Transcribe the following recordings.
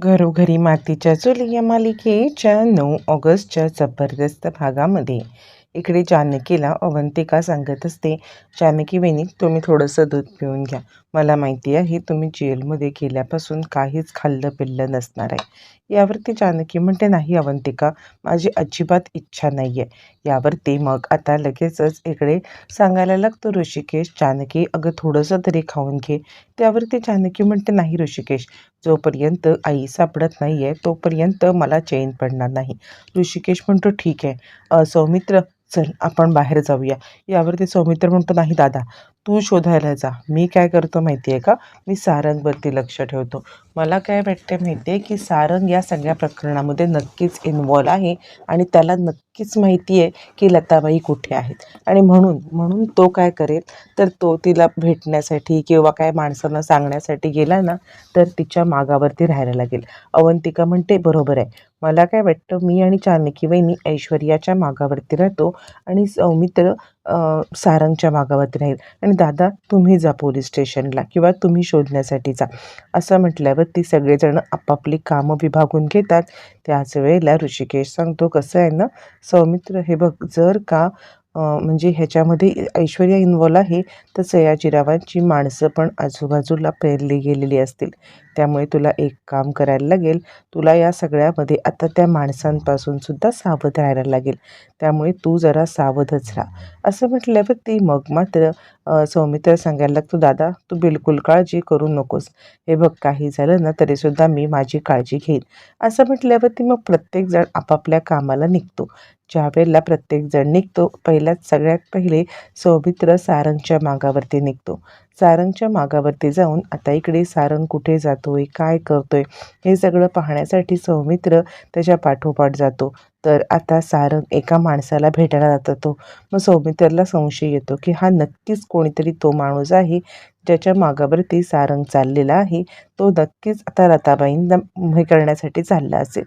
घरोघरी मातीच्या चुली या मालिकेच्या नऊ ऑगस्टच्या जबरदस्त भागामध्ये. इकडे जानकीला अवंतिका सांगत असते जानकी वहिनी तुम्ही थोडंसं दूध पिऊन घ्या. मला माहिती आहे तुम्ही जेलमध्ये गेल्यापासून काहीच खाल्लं पिल्लं नसणार आहे. यावरती जानकी म्हणते नाही अवंतिका माझी अजिबात इच्छा नाही आहे यावरती मग आता लगेचच इकडे सांगायला लागतो ऋषिकेश जानकी अगं थोडंसं तरी खाऊन घे. त्यावरती जानकी म्हणते नाही ऋषिकेश जोपर्यंत आई सापडत नाही आहे तोपर्यंत मला चैन पडणार नाही. ऋषिकेश म्हणतो ठीक आहे. सौमित्र चल आपण बाहेर जाऊया. यावरती सौमित्र म्हणतो नाही दादा तू शोधायला जा. मी काय करतो माहिती आहे का? मी सारंगवरती लक्ष ठेवतो. मला काय वाटते माहिती आहे की सारंग या सगळ्या प्रकरणामध्ये नक्कीच इन्वॉल्व आहे आणि त्याला नक्कीच माहिती आहे की लताबाई कुठे आहेत. आणि म्हणून म्हणून तो काय करेल तर तो तिला भेटण्यासाठी किंवा काय माणसांना सांगण्यासाठी गेला ना तर तिच्या मागावरती राहायला लागेल. अवंतिका म्हणते बरोबर आहे. मला काय वाटतं मी आणि जानकी वहिनी ऐश्वर्याच्या मागावरती राहतो आणि सौमित्र सारंगच्या मागावरती राहील. आणि दादा तुम्ही जा पोलीस स्टेशनला किंवा तुम्ही शोधण्यासाठी जा. असं म्हटल्यावर ती सगळेजण आपापली कामं विभागून घेतात. त्याच वेळेला ऋषिकेश सांगतो कसं आहे ना सौमित्र हे बघ जर का म्हणजे ह्याच्यामध्ये ऐश्वर्या इन्वॉल्व आहे तर सयाजीरावांची माणसं पण आजूबाजूला पेरली गेलेली असतील. त्यामुळे तुला एक काम करायला लागेल. तुला या सगळ्यामध्ये आता त्या माणसांपासून सुद्धा सावध राहायला लागेल. त्यामुळे तू जरा सावधच राहा. असं म्हटल्यावर ती मग मात्र सौमित्र सांगायला लागतो दादा तू बिलकुल काळजी करू नकोस. हे बघ काही झालं ना तरीसुद्धा मी माझी काळजी घेईन. असं म्हटल्यावरती मग प्रत्येकजण आपापल्या कामाला निघतो. ज्यावेळेला प्रत्येकजण निघतो पहिल्यात सगळ्यात पहिले सौमित्र सारंगच्या मागावरती निघतो. सारंगच्या मागावरती जाऊन आता इकडे सारंग कुठे जातोय? काय करतोय? हे सगळं पाहण्यासाठी सौमित्र त्याच्या पाठोपाठ जातो. तर आता सारंग एका माणसाला भेटायला जातो मग सौमित्रला संशय येतो की हा नक्कीच कोणीतरी तो माणूस आहे ज्याच्या मागावरती सारंग चाललेला आहे. तो नक्कीच आता रताबाईंना हे करण्यासाठी चालला असेल.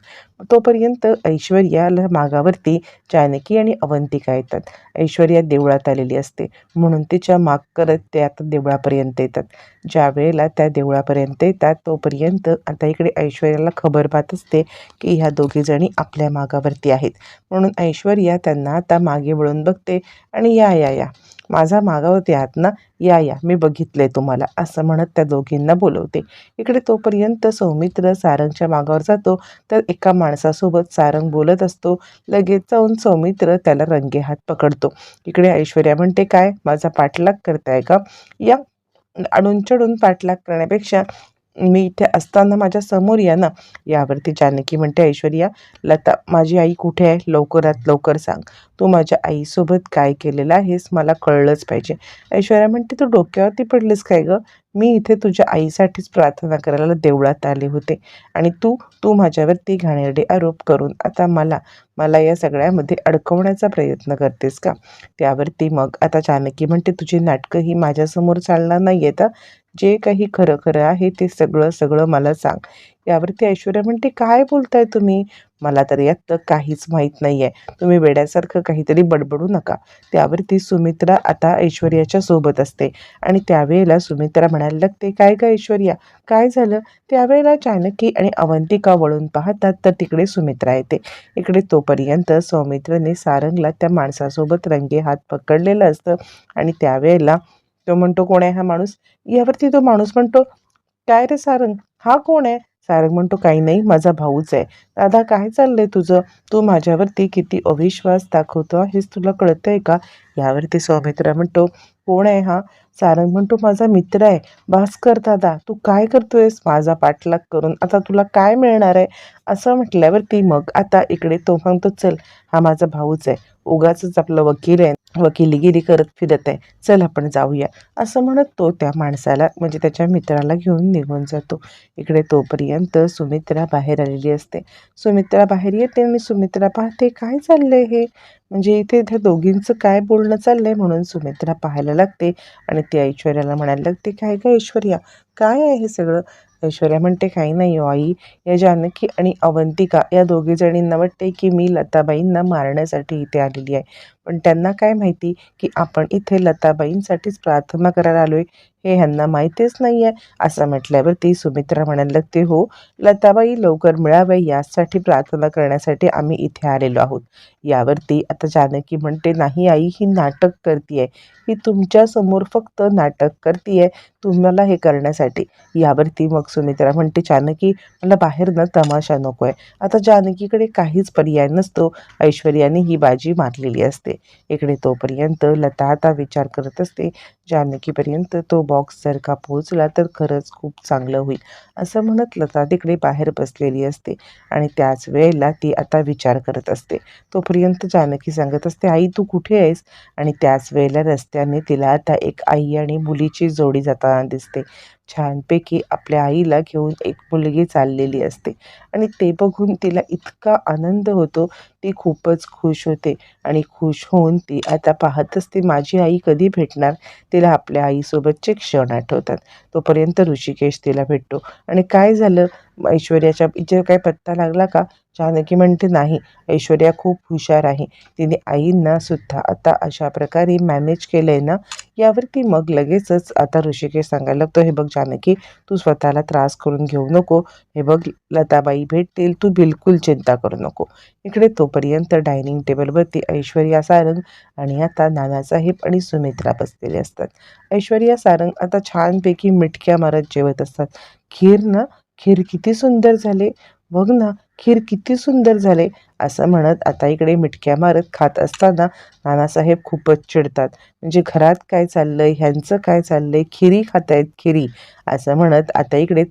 तोपर्यंत ऐश्वर्याला मागावरती जानकी आणि अवंतिका येतात. ऐश्वर्या देवळात आलेली असते. म्हणून तिच्या माग करत ते आता देवळापर्यंत येतात. ज्या वेळेला त्या देवळापर्यंत येतात तोपर्यंत आता इकडे ऐश्वर्याला खबर पाहत असते की ह्या दोघीजणी आपल्या मागावरती आहेत. म्हणून ऐश्वर्या त्यांना आता मागे वळून बघते आणि या या या. माझा मागावरती आहात ना? या या. मी बघितलंय तुम्हाला. असं म्हणत त्या दोघींना बोलवते. इकडे तोपर्यंत सौमित्र सारंगच्या मागावर जातो. तर एका माणसासोबत सारंग बोलत असतो. लगेच जाऊन सौमित्र त्याला रंगेहात पकडतो. इकडे ऐश्वर्या म्हणते काय? माझा पाठलाग करताय का? या अडून चढून पाठलाग करण्यापेक्षा मी इथे असताना माझ्यासमोर या ना. यावरती जानकी म्हणते ऐश्वर्या लता माझी आई कुठे आहे? लवकरात लवकर सांग. तू माझ्या आईसोबत काय केलेलं आहेस मला कळलंच पाहिजे. ऐश्वर्या म्हणते तू डोक्यावरती पडलीस काय गं? मी इथे तुझ्या आईसाठीच प्रार्थना करायला देवळात आले होते. आणि तू तू माझ्यावरती घाणेरडे आरोप करून आता मला मला या सगळ्यामध्ये अडकवण्याचा प्रयत्न करतेस का? त्यावरती मग आता जानकी म्हणते तुझी नाटकं ही माझ्यासमोर चालणार नाही आहेत जे काही खरं खरं आहे ते सगळं सगळं मला सांग. यावरती ऐश्वर्या म्हणते काय बोलताय तुम्ही? मला तर यात काहीच माहीत नाही आहे तुम्ही वेड्यासारखं काहीतरी बडबडू नका. त्यावरती सुमित्रा आता ऐश्वर्याच्या सोबत असते. आणि त्यावेळेला सुमित्रा म्हणायला लागते काय का ऐश्वर्या? काय झालं? त्यावेळेला जानकी आणि अवंतिका वळून पाहतात तर तिकडे सुमित्रा येते. इकडे तोपर्यंत सौमित्रने सारंगला त्या माणसासोबत रंगे हात पकडलेलं असतं. आणि त्यावेळेला तो म्हणतो कोण आहे हा माणूस? यावरती तो माणूस म्हणतो काय रे सारंग? हा कोण आहे? सारंग म्हणतो काही नाही माझा भाऊच आहे. दादा काय चाललंय तुझं? तू माझ्यावरती किती अविश्वास दाखवतो हेच तुला कळतंय का? यावरती सौमित्रा म्हणतो कोण आहे हा? सारंग म्हणतो माझा मित्र आहे. भास्कर दादा तू काय करतोयस? माझा पाठलाग करून. आता तुला काय मिळणार आहे? असं म्हटल्यावरती मग आता इकडे तो म्हणतो चल हा माझा भाऊच आहे. उगाच आपलं वकील आहे. वकिलीगिरी करत फिरत आहे. चल आपण जाऊया. असं म्हणत तो त्या माणसाला म्हणजे त्याच्या मित्राला घेऊन निघून जातो. इकडे तोपर्यंत सुमित्रा बाहेर आलेली असते. सुमित्रा बाहेर येते आणि सुमित्रा पाहते काय चाललंय हे? म्हणजे इथे त्या दोघींचं काय बोलणं चाललंय? म्हणून सुमित्रा पाहायला लागते आणि ती ऐश्वर्याला म्हणायला लागते काय काय ऐश्वर्या? काय आहे हे सगळं? ऐश्वर्या म्हणते काही नाही हो आई. या जानकी आणि अवंतिका या दोघी जणींना वाटते की मी लताबाईंना मारण्यासाठी इथे आलेली आहे. पण त्यांना काय माहिती की आपण इथे लताबाईंसाठीच प्रार्थना करायला आलो आहे हे ह्यांना माहितीच नाही आहे असं म्हटल्यावरती सुमित्रा म्हणायला लागते हो लताबाई लवकर मिळावे यासाठी प्रार्थना करण्यासाठी आम्ही इथे आलेलो आहोत. यावरती आता जानकी म्हणते नाही आई ही नाटक करते ही तुमच्यासमोर फक्त नाटक करते तुम्हाला हे करण्यासाठी. यावरती मग सुमित्रा म्हणते जानकी मला बाहेर न तमाशा नको आहे आता जानकीकडे काहीच पर्याय नसतो. ऐश्वर्याने ही बाजी मारलेली असते. इकडे तोपर्यंत लता आता विचार करत असते जानकीपर्यंत तो बॉक्स जर का पोहोचला तर खरंच खूप चांगलं होईल असं म्हणत लता तिकडे बाहेर बसलेली असते आणि त्याच वेळेला ती आता विचार करत असते. तोपर्यंत जानकी सांगत असते आई तू कुठे आहेस? आणि त्याच वेळेला रस्त्याने तिला आता एक आई आणि मुलीची जोडी जाताना दिसते. छानपैकी आपल्या आईला घेऊन एक मुलगी चाललेली असते आणि ते बघून तिला इतका आनंद होतो ती खूपच खुश होते आणि खुश होऊन ती आता पाहत असते माझी आई कधी भेटणार? तिला आपल्या आईसोबतचे क्षण आठवतात. तोपर्यंत ऋषिकेश तिला भेटतो. आणि काय झालं? ऐश्वर्याच्या इथे काही पत्ता लागला का? जानकी म्हणते नाही ऐश्वर्या खूप हुशार आहे. तिने आईंना सुद्धा आता अशा प्रकारे मॅनेज केलं आहे ना यावरती मग लगेचच आता ऋषिकेश सांगायला लागतो हे बघ जानकी तू स्वतःला त्रास करून घेऊ नको. हे बघ लताबाई भेटतील तू बिलकुल चिंता करू नको. इकडे तोपर्यंत डायनिंग टेबलवरती ऐश्वर्या सारंग आणि आता नानासाहेब आणि सुमित्रा बसलेले असतात. ऐश्वर्या सारंग आता छानपैकी मिटक्या मारत जेवत असतात. खीर ना खीर किती सुंदर झाले. बघ ना खीर किती सुंदर झाले. असं म्हणत आता इकडे मिटक्या मारत खात असताना नानासाहेब खूपच चिडतात. म्हणजे घरात काय चाललंय? ह्यांचं काय चाललंय? खिरी खातायत खिरी. असं म्हणत आता इकडे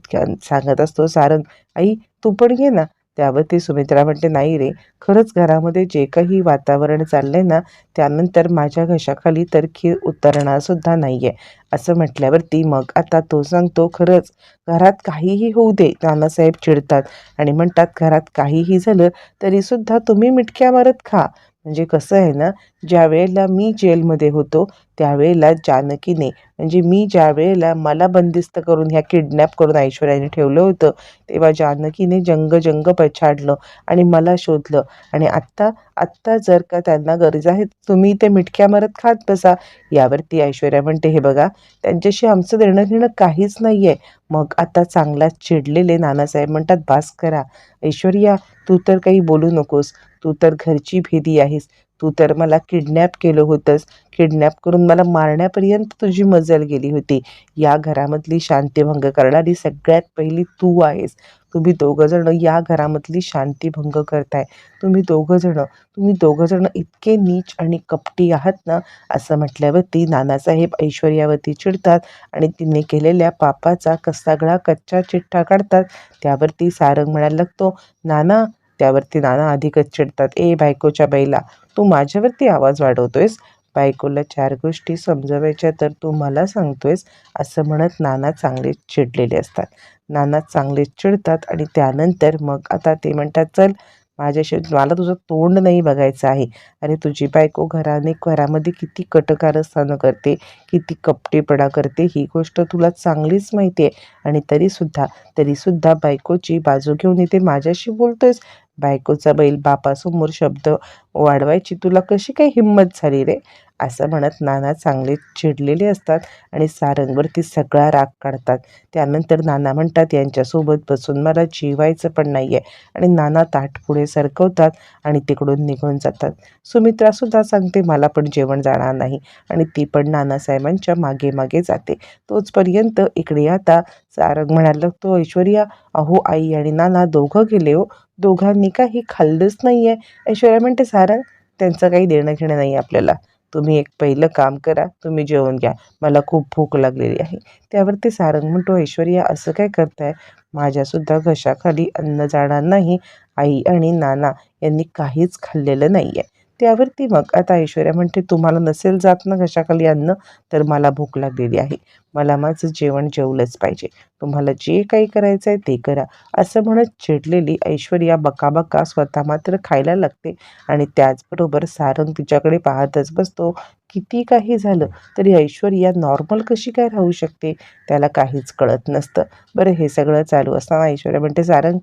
सांगत असतो सारंग आई तू पण घे ना. त्यावरती सुमित्रा म्हणते नाही रे खरंच घरामध्ये जे काही वातावरण चाललंय ना त्यानंतर माझ्या घशाखाली तर खीर उतरणारसुद्धा नाही आहे असं म्हटल्यावरती मग आता तो सांगतो खरंच घरात काहीही होऊ दे नानासाहेब चिडतात आणि म्हणतात घरात काहीही झालं तरीसुद्धा तुम्ही मिटक्या मारत खा. म्हणजे कसं आहे ना ज्या वेळेला मी जेलमध्ये होतो त्यावेळेला जानकीने म्हणजे मी ज्या वेळेला मला बंदिस्त करून ह्या किडनॅप करून ऐश्वर्याने ठेवलं होतं तेव्हा जानकीने जंग जंग पछाडलं आणि मला शोधलं. आणि आत्ता आत्ता जर का त्यांना गरज आहे तुम्ही ते मिटक्या मारत खात बसा. यावरती ऐश्वर्या म्हणते हे बघा त्यांच्याशी आमचं देणं घेणं काहीच नाही आहे मग आता चांगलाच चिडलेले नानासाहेब म्हणतात बास करा. ऐश्वर्या तू तर काही बोलू नकोस. तू तर घरची भेदी आहेस. तू तर मला किडनॅप केलं होतंस. किडनॅप करून मला मारण्यापर्यंत तुझी मजल गेली होती. या घरामधली शांतीभंग करणारी सगळ्यात पहिली तू आहेस. तुम्ही दोघंजणं या घरामधली शांतीभंग करताय. तुम्ही दोघंजणं तुम्ही दोघंजणं इतके नीच आणि कपटी आहात ना असं म्हटल्यावरती नानासाहेब ऐश्वर्यावरती चिडतात आणि तिने केलेल्या पापाचा कसागळा कच्चा चिठ्ठा काढतात. त्यावरती सारंग म्हणायला लागतो नाना त्यावरती नाना अधिकच चिडतात. ए बायकोच्या बैला तू माझ्यावरती आवाज वाढवतोयस? बायकोला चार गोष्टी समजवायच्या तर तू मला सांगतोयस असं म्हणत नाना चांगले चिडलेले असतात. नाना चांगले चिडतात आणि त्यानंतर मग आता ते म्हणतात चल माझ्याशी मला तुझं तोंड नाही बघायचं आहे. अरे तुझी बायको घराने घरामध्ये किती कटकारस्थानं करते किती कपटेपणा करते ही गोष्ट तुला चांगलीच माहिती आहे. आणि तरीसुद्धा तरीसुद्धा बायकोची बाजू घेऊन इथे माझ्याशी बोलतोयस? बायकोचा बैल बापासमोर शब्द वाढवायची तुला कशी काही हिंमत झाली रे? असं म्हणत नाना चांगले चिडलेले असतात आणि सारंगवरती सगळा राग काढतात. त्यानंतर नाना म्हणतात यांच्यासोबत बसून मला जेवायचं पण नाही आहे आणि नाना ताट पुढे सरकवतात आणि तिकडून निघून जातात. सुमित्रासुद्धा सांगते मला पण जेवण जाणार नाही. आणि ती पण नानासाहेबांच्या मागे मागे जाते. तोचपर्यंत इकडे आता सारंग म्हणायला लागतो ऐश्वर्या अहो आई आणि नाना दोघं गेले हो. दोघांनी काही खाल्लंच नाही आहे ऐश्वर्या म्हणते सारंग त्यांचं काही देणं घेणं नाही आपल्याला. तुम्ही एक पहिलं काम करा तुम्ही जेवण घ्या. मला खूप भूक लागलेली आहे. त्यावरती सारंग म्हणतो ऐश्वर्या असं काय करताय? माझ्यासुद्धा घशाखाली अन्न जाणार नाही. आई आणि नाना यांनी काहीच खाल्लेलं नाही आहे त्यावरती मग आता ऐश्वर्या म्हणते तुम्हाला नसेल जात ना घशाखाली अन्न तर मला भूक लागलेली आहे. मला माझं जेवण जेवलंच पाहिजे. तुम्हाला जे काही करायचं आहे ते करा. असं म्हणत चिडलेली ऐश्वर्या बकाबका स्वतः मात्र खायला लागते आणि त्याचबरोबर सारंग तिच्याकडे पाहतच बसतो. किती काही झालं तरी ऐश्वर्या नॉर्मल कशी काय राहू शकते? त्याला काहीच कळत नसतं. बरं हे सगळं चालू असताना ऐश्वर्या म्हणते सारंग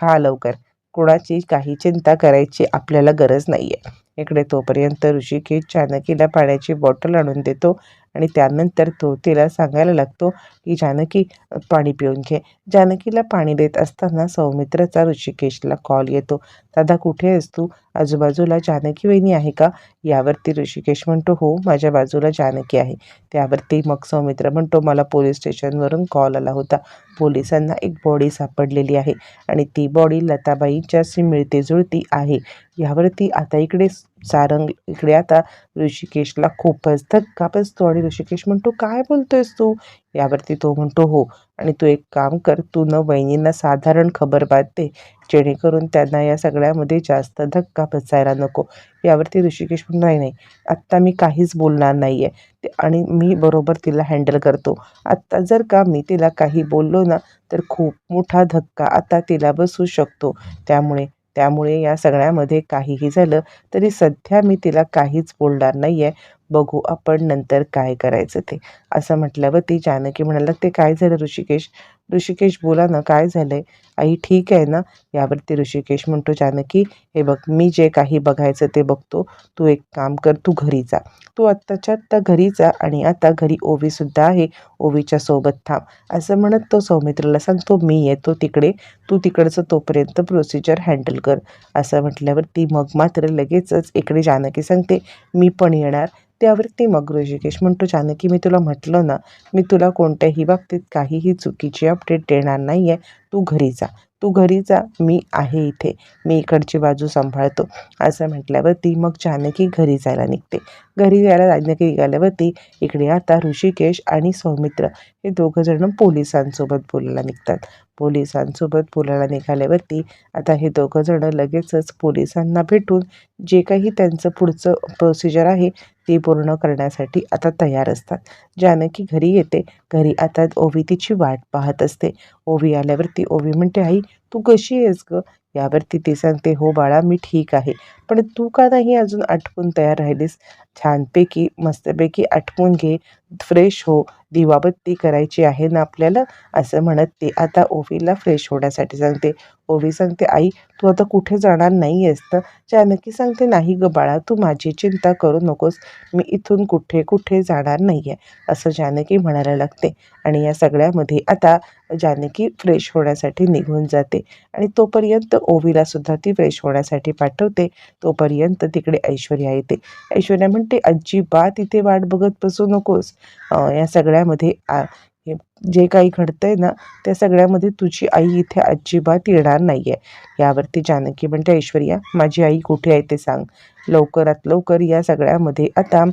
खा लवकर. कोणाची काही चिंता करायची आपल्याला गरज नाही आहे इकडे तोपर्यंत ऋषिकेश जानकीला पाण्याची बॉटल आणून देतो आणि त्यानंतर तो तिला सांगायला लागतो की जानकी पाणी पिऊन घे. जानकीला पाणी देत असताना सौमित्राचा ऋषिकेशला कॉल येतो. दादा कुठे आहेस तू? आजूबाजूला जानकी वहिनी आहे का? यावरती ऋषिकेश म्हणतो हो माझ्या बाजूला जानकी आहे. त्यावरती मग सौमित्र म्हणतो मला पोलीस स्टेशनवरून कॉल आला होता. पोलिसांना एक बॉडी सापडलेली आहे आणि ती बॉडी लताबाईंच्याशी मिळतीजुळती आहे. यावरती आता इकडे सारंग इकडे आता ऋषिकेशला खूपच धक्का बसतो आणि ऋषिकेश म्हणतो काय बोलतोयस तू? यावरती तो म्हणतो हो. आणि तू एक काम कर तू न वहिनींना साधारण खबर बात दे जेणेकरून त्यांना या सगळ्यामध्ये जास्त धक्का बसायला नको. यावरती ऋषिकेश म्हणतो नाही नाही आत्ता मी काहीच बोलणार नाही आहे ते आणि मी बरोबर तिला हँडल करतो. आत्ता जर का मी तिला काही बोललो ना तर खूप मोठा धक्का आता तिला बसू शकतो. त्यामुळे त्यामुळे या सगळ्यामध्ये काहीही झालं तरी सध्या मी तिला काहीच बोलणार नाही आहे बघू आपण नंतर काय करायचं ते. असं म्हटल्यावर ती जानकी म्हणाला ते काय झालं ऋषिकेश? ऋषिकेश बोला ना काय झालंय? आई ठीक आहे ना? यावरती ऋषिकेश म्हणतो जानकी हे बघ मी जे काही बघायचं ते बघतो. तू एक काम कर तू घरी जा. तू आत्ताच्या आत्ता घरी जा आणि आता घरी ओवीसुद्धा आहे. ओवीच्या सोबत थांब. असं म्हणत तो सौमित्राला सांगतो मी येतो तिकडे. तू तिकडचं तोपर्यंत प्रोसिजर हँडल कर. असं म्हटल्यावर ती मग मात्र लगेचच इकडे जानकी सांगते मी पण येणार. त्यावरती मग ऋषिकेश म्हणतो जानकी मी तुला म्हटलं ना मी तुला कोणत्याही बाबतीत काहीही चुकीची अपडेट देणार नाही आहे तू घरी जा. तू घरी जा. मी आहे इथे. मी इकडची बाजू सांभाळतो. असं म्हटल्यावरती मग जानकी घरी जायला निघते. घरी जायला जानकी निघाल्यावरती इकडे आता ऋषिकेश आणि सौमित्र हे दोघंजणं पोलिसांसोबत बोलायला निघतात. पोलिसांसोबत बोलायला निघाल्यावरती आता हे दोघंजणं लगेचच पोलिसांना भेटून जे काही त्यांचं पुढचं प्रोसिजर आहे ती पूर्ण करण्यासाठी आता तयार असतात. जानकी घरी येते घरी आता ओवी तिची वाट पाहत असते. ओवी आल्यावरती ओवी म्हणते आई तू कशी आहेस ग? यावरती ती सांगते हो बाळा मी ठीक आहे. पण तू का नाही अजून आटपून तयार राहिलीस? छानपैकी मस्तपैकी आटपून घे फ्रेश हो. दिवाबत्ती करायची आहे ना आपल्याला? असं म्हणत ते आता ओवीला फ्रेश होण्यासाठी सांगते. ओवी सांगते आई तू आता कुठे जाणार नाही आहेस तर जानकी सांगते नाही ग बाळा तू माझी चिंता करू नकोस. मी इथून कुठे कुठे जाणार नाही आहे असं जानकी म्हणायला लागते. आणि या सगळ्यामध्ये आता जानकी फ्रेश होण्यासाठी निघून जाते. आणि तोपर्यंत ओवीला सुद्धा ती फ्रेश होण्यासाठी पाठवते. तोपर्यंत तिकडे ऐश्वर्या येते. ऐश्वर्या म्हणते अजिबात इथे वाट बघत बसू नकोस. या सगळ्यामध्ये आ हे जे काही घडतंय ना त्या सगळ्यामध्ये तुझी आई इथे अजिबात येणार नाही आहे यावरती जानकी म्हणते ऐश्वर्या माझी आई कुठे आहे ते सांग. लवकरात लवकर या सगळ्यामध्ये आता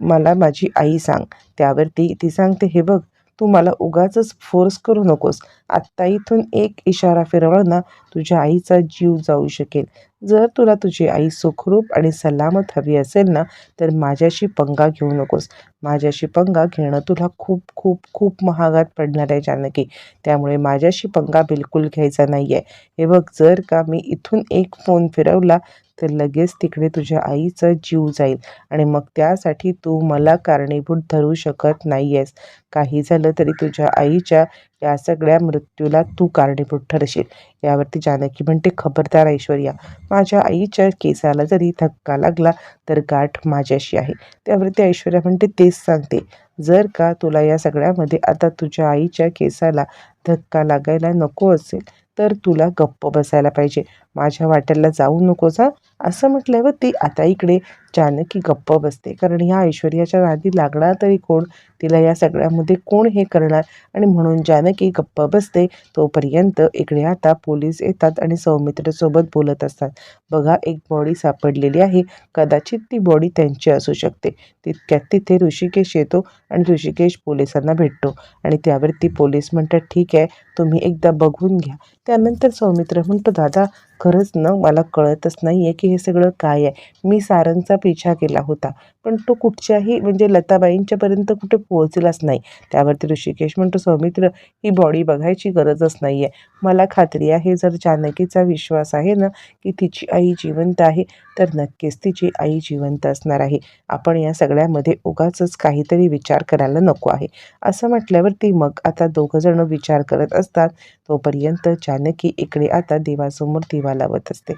मला माझी आई सांग. त्यावरती ती सांगते हे बघ तू मला उगाच फोर्स करू नकोस. आत्ता इथून एक इशारा फिरवला ना तुझ्या आईचा जीव जाऊ शकेल. जर तुला तुझी आई सुखरूप आणि सलामत हवी असेल ना तर माझ्याशी पंगा घेऊ नकोस. माझ्याशी पंगा घेणं तुला खूप खूप खूप महागात पडणार आहे जानकी. त्यामुळे माझ्याशी पंगा बिलकुल घ्यायचा नाही आहे हे बघ जर का मी इथून एक फोन फिरवला तर लगेच तिकडे तुझ्या आईचा जीव जाईल आणि मग त्यासाठी तू मला कारणीभूत धरू शकत नाही आहेस काही झालं तरी तुझ्या आईच्या या सगळ्या मृत्यूला तू कारणीभूत ठरशील. यावरती जानकी म्हणते खबरदार ऐश्वर्या माझ्या आईच्या केसाला जरी धक्का लागला तर गाठ माझ्याशी आहे. त्यावरती ऐश्वर्या म्हणते तेच सांगते. जर का तुला या सगळ्यामध्ये आता तुझ्या आईच्या केसाला धक्का लागायला नको असेल तर तुला गप्प बसायला पाहिजे. माझ्या वाट्याला जाऊ नकोस हा असं म्हटल्यावर ती आता इकडे जानकी गप्प बसते. कारण ह्या ऐश्वर्याच्या नादी लागणार तरी कोण? तिला या सगळ्यामध्ये कोण हे करणार? आणि म्हणून जानकी गप्प बसते. तोपर्यंत इकडे आता पोलीस येतात आणि सौमित्रसोबत बोलत असतात. बघा एक बॉडी सापडलेली आहे. कदाचित ती बॉडी त्यांची असू शकते. तितक्यात तिथे ऋषिकेश येतो आणि ऋषिकेश पोलिसांना भेटतो. आणि त्यावरती पोलीस म्हणतात ठीक आहे तुम्ही एकदा बघून घ्या. त्यानंतर सौमित्र म्हणतो दादा खरंच ना मला कळतच नाही आहे की हे सगळं काय आहे. मी सारंगचा पिछा केला होता. पण तो कुठच्याही म्हणजे लताबाईंच्यापर्यंत कुठे पोहोचलाच नाही. त्यावरती ऋषिकेश म्हणतो सौमित्र ही बॉडी बघायची गरजच नाही आहे मला खात्री आहे जर जानकीचा विश्वास आहे ना की तिची आई जिवंत आहे तर नक्कीच तिची आई जिवंत असणार आहे. आपण या सगळ्यामध्ये उगाच काहीतरी विचार करायला नको आहे. असं म्हटल्यावरती मग आता दोघंजणं विचार करत असतात तोपर्यंत जानकी इकडे आता देवासमोर दिवा लावत असते.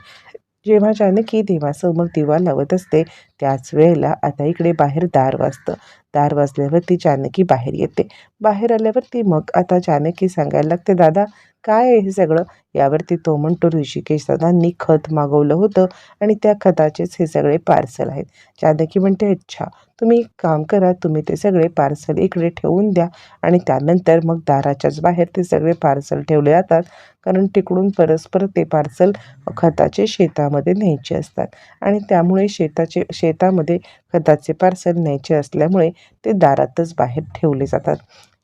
जेव्हा जानकी देवासमोर दिवा लावत असते त्याच वेळेला आता इकडे बाहेर दार वाजतं. दार वाजल्यावरती जानकी बाहेर येते. बाहेर आल्यावरती मग आता जानकी सांगायला लागते दादा काय आहे हे सगळं? यावरती तो म्हणतो ऋषिकेश दादांनी खत मागवलं होतं आणि त्या खताचेच हे सगळे पार्सल आहेत. जानकी म्हणते अच्छा तुम्ही एक काम करा तुम्ही ते सगळे पार्सल इकडे ठेवून द्या आणि त्यानंतर मग दाराच्याच बाहेर ते सगळे पार्सल ठेवले जातात. कारण तिकडून परस्पर ते पार्सल खताचे शेतामध्ये न्यायचे असतात. आणि त्यामुळे शेताचे शेतामध्ये खताचे पार्सल न्यायचे असल्यामुळे ते दारातच बाहेर ठेवले जातात.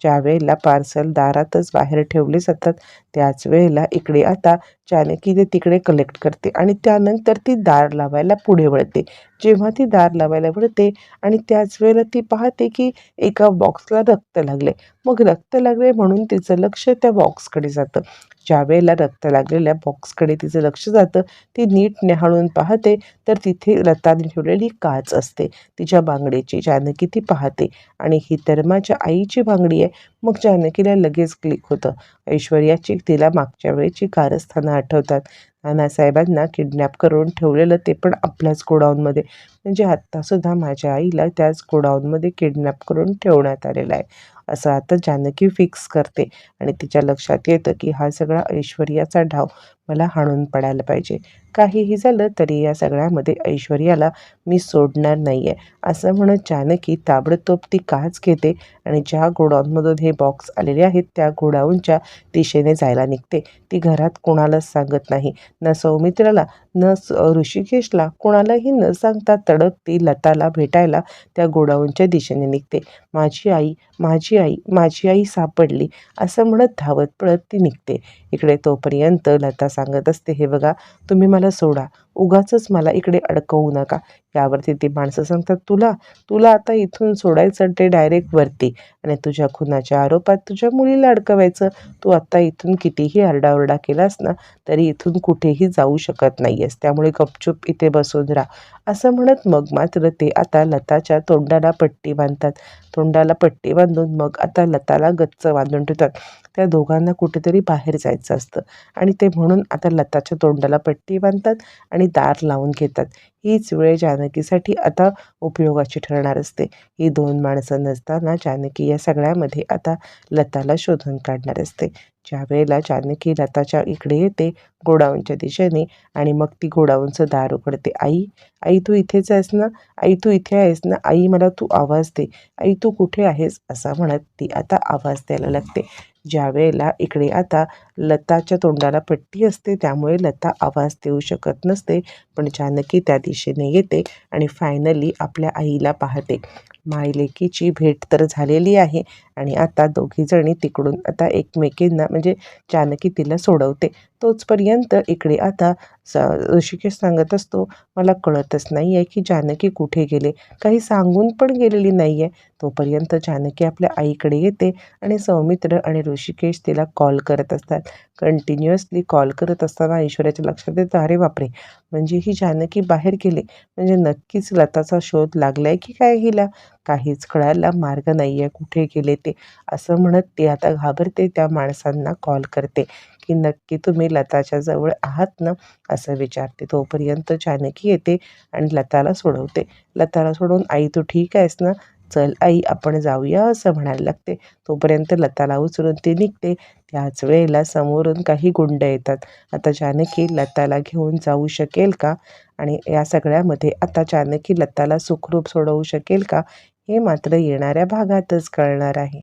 ज्या वेळेला पार्सल दारातच बाहेर ठेवले जातात त्याच वेळेला इकडे आता जानकी ते तिकडे कलेक्ट करते आणि त्यानंतर ती दार लावायला पुढे वळते. जेव्हा ती दार लावायला वळते आणि त्याच वेळेला ती पाहते की एका बॉक्सला रक्त लागले. मग रक्त लागले म्हणून तिचं लक्ष त्या बॉक्सकडे जातं. ज्या वेळेला रक्त लागलेल्या बॉक्सकडे तिचं लक्ष जातं ती नीट न्याहाळून पाहते तर तिथे रताने ठेवलेली काच असते. तिच्या बांगडीची जानकी ती पाहते. आणि ही तर माझ्या आईची बांगडी आहे. मग जानकीला लगेच क्लिक होतं. ऐश्वर्याची तिला मागच्या वेळेची कारस्थानं आठवतात. नानासाहेबांना किडनॅप करून ठेवलेलं ते पण आपल्याच गोडाऊनमध्ये. म्हणजे आत्तासुद्धा माझ्या आईला त्याच गोडाऊनमध्ये किडनॅप करून ठेवण्यात आलेला आहे. असं आता जानकी फिक्स करते आणि तिच्या लक्षात येतं की हा सगळा ऐश्वर्याचा ढाव मला हाणून पडायला पाहिजे. काहीही झालं तरी या सगळ्यामध्ये ऐश्वर्याला मी सोडणार नाही आहे असं म्हणत जानकी ताबडतोब ती काच घेते आणि ज्या गोडाऊनमधून हे बॉक्स आलेले आहेत त्या गोडाऊनच्या दिशेने जायला निघते. ती घरात कोणालाच सांगत नाही. न सौमित्राला न ऋषिकेशला कोणालाही न सांगता तडक ती लताला भेटायला त्या गोडाऊनच्या दिशेने निघते. माझी आई माझी आई माझी आई सापडली असं म्हणत धावत पळत ती निघते. इकडे तोपर्यंत लता सांगत असते हे बघा तुम्ही मला सोडा. उगाच मला इकडे अडकवू नका. यावरती ती माणसं सांगतात तुला तुला आता इथून सोडायचं ते डायरेक्ट वरती. आणि तुझ्या खुनाच्या आरोपात तुझ्या मुलीला अडकवायचं. तू आत्ता इथून कितीही आरडाओरडा केलास ना तरी इथून कुठेही जाऊ शकत नाही आहेस त्यामुळे गपचूप इथे बसून राहा. असं म्हणत मग मात्र ते आता लताच्या तोंडाला पट्टी बांधतात. तोंडाला पट्टी बांधून मग आता लताला गच्च बांधून ठेवतात. त्या दोघांना कुठेतरी बाहेर जायचं असतं. आणि ते म्हणून आता लताच्या तोंडाला पट्टी बांधतात आणि दार लावून घेतात. हीच वेळ जानकीसाठी आता उपयोगाची ठरणार असते. ही दोन माणसं नसताना जानकी या सगळ्यामध्ये आता लताला शोधून काढणार असते. ज्या वेळेला जानकी लताच्या इकडे येते गोडाऊनच्या दिशेने आणि मग ती गोडाऊनचं दार उघडते. आई आई तू इथेच आहेस ना? आई तू इथे आहेस ना? आई मला तू आवाज दे. आई तू कुठे आहेस? असा म्हणत ती आता आवाज द्यायला लागते. ज्या वेळेला इकडे आता लताच्या तोंडाला पट्टी असते त्यामुळे लता आवाज देऊ शकत नसते पण जानकी त्या दिशेने येते आणि फायनली आपल्या आईला पाहते. मायलेकीची भेट तर झालेली आहे आणि आता दोघीजणी तिकडून आता एकमेकींना म्हणजे जानकी तिला सोडवते. तोचपर्यंत इकडे आता स ऋषिकेश सांगत असतो मला कळतच नाही आहे की जानकी कुठे गेले. काही सांगून पण गेलेली नाही आहे तोपर्यंत जानकी आपल्या आईकडे येते आणि सौमित्र आणि ऋषिकेश तिला कॉल करत असतात. कंटिन्युअसली कॉल करत असताना ऐश्वर्याच्या लक्षात येतं अरे बापरे! म्हणजे ही जानकी बाहेर गेले. म्हणजे नक्कीच लताचा शोध लागला आहे की काय हिला? काहीच कळायला मार्ग नाही आहे कुठे गेले ते? असं म्हणत ते आता घाबरते. त्या माणसांना कॉल करते की नक्की तुम्ही लताच्या जवळ आहात ना? असं विचारते. तोपर्यंत जानकी येते आणि लताला सोडवते. लताला सोडवून आई तू ठीक आहेस ना? चल आई आपण जाऊया असं म्हणायला लागते. तोपर्यंत लताला उचलून ती निघते. त्याच वेळेला समोरून काही गुंड येतात. आता जानकी लताला घेऊन जाऊ शकेल का? आणि या सगळ्यामध्ये आता जानकी लताला सुखरूप सोडवू शकेल का? हे मात्र येणाऱ्या भागातच कळणार आहे.